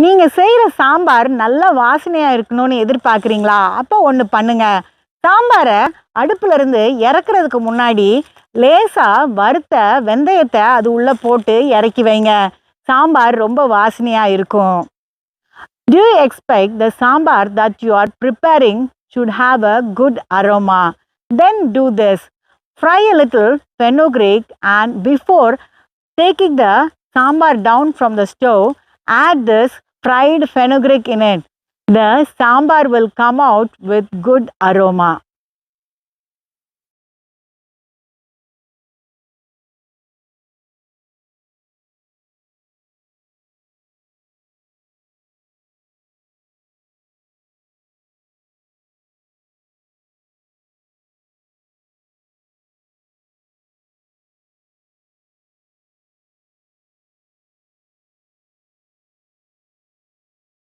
நீங்கள் செய்கிற சாம்பார் நல்ல வாசனையாக இருக்கணும்னு எதிர்பார்க்குறீங்களா அப்போ ஒன்று பண்ணுங்கள் சாம்பாரை அடுப்புலேருந்து இறக்குறதுக்கு முன்னாடி லேசாக வறுத்த வெந்தயத்தை அது உள்ளே போட்டு இறக்கி வைங்க சாம்பார் ரொம்ப வாசனையாக இருக்கும் do you expect the sambar that you are preparing should have a good aroma then to this fry a little fenugreek and before taking the sambar down from the stove add this fried fenugreek in it. The sambar will come out with good aroma.